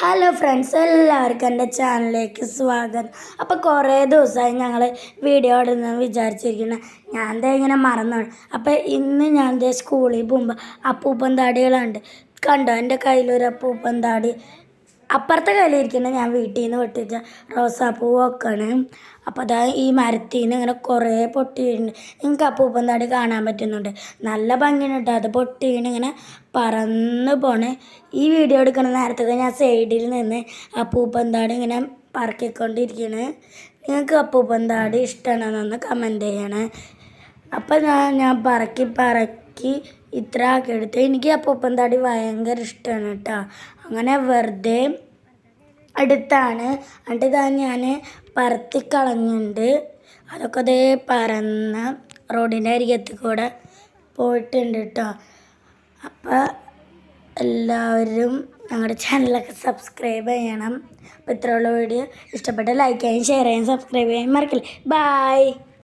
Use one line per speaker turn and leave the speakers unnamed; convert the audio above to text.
Hello friends എല്ലാവർക്കും എന്റെ ചാനലിലേക്ക് സ്വാഗതം. അപ്പോൾ കുറേ ദിവസമായി ഞങ്ങൾ വീഡിയോ ഇടുന്ന വിചാരിച്ചിരിക്കുന്നത് ഞാൻ എന്താ ഇങ്ങനെ മറന്നു അപ്പോൾ ഇന്ന് ഞാൻ ദേ സ്കൂളിൽ പോകുമ്പോൾ അപ്പൂപ്പൻ താടികളുണ്ട്. കണ്ടോ? എന്റെ കയ്യിലൊരു അപ്പൂപ്പൻ താടി. അപ്പുറത്തെ കയ്യിലിരിക്കുന്നത് ഞാൻ വീട്ടിൽ നിന്ന് പൊട്ടിച്ച റോസാപ്പൂ വെക്കണം. അപ്പോൾ അതാ ഈ മരത്തിൽ നിന്ന് ഇങ്ങനെ കുറേ പൊട്ടിയിട്ടുണ്ട്. നിങ്ങൾക്ക് ആ പൂപ്പം താടി കാണാൻ പറ്റുന്നുണ്ട്. നല്ല ഭംഗിയാണ് കേട്ടോ അത് പൊട്ടിയിട്ട് ഇങ്ങനെ പറന്ന് പോണേ. ഈ വീഡിയോ എടുക്കുന്ന നേരത്തൊക്കെ ഞാൻ സൈഡിൽ നിന്ന് ആ പൂപ്പം താടി ഇങ്ങനെ പറക്കിക്കൊണ്ടിരിക്കണ്. നിങ്ങൾക്ക് ആ പൂപ്പം താടി ഇഷ്ടമാണെന്നൊന്ന് കമന്റ് ചെയ്യണേ. അപ്പം ഞാൻ ഞാൻ പറക്കി പറക്കി ഇത്ര ആക്കി എടുത്ത്. എനിക്ക് അപ്പൂപ്പൻ താടി ഭയങ്കര ഇഷ്ടമാണ് കേട്ടോ. അങ്ങനെ വെറുതെ എടുത്താണ് എന്നിട്ട് ഇതാ ഞാൻ പറത്തി കളഞ്ഞുണ്ട്. അതൊക്കെ ദേ പറന്ന് റോഡിന്റെ അരികത്ത് കൂടെ പോയിട്ടുണ്ട് കേട്ടോ. അപ്പോൾ എല്ലാവരും ഞങ്ങളുടെ ചാനലൊക്കെ സബ്സ്ക്രൈബ് ചെയ്യണം. അപ്പോൾ ഇത്രയുള്ള വീഡിയോ. ഇഷ്ടപ്പെട്ട ലൈക്ക് ചെയ്യാൻ ഷെയർ ചെയ്യാൻ സബ്സ്ക്രൈബ് ചെയ്യാൻ മറക്കില്ല. ബായ്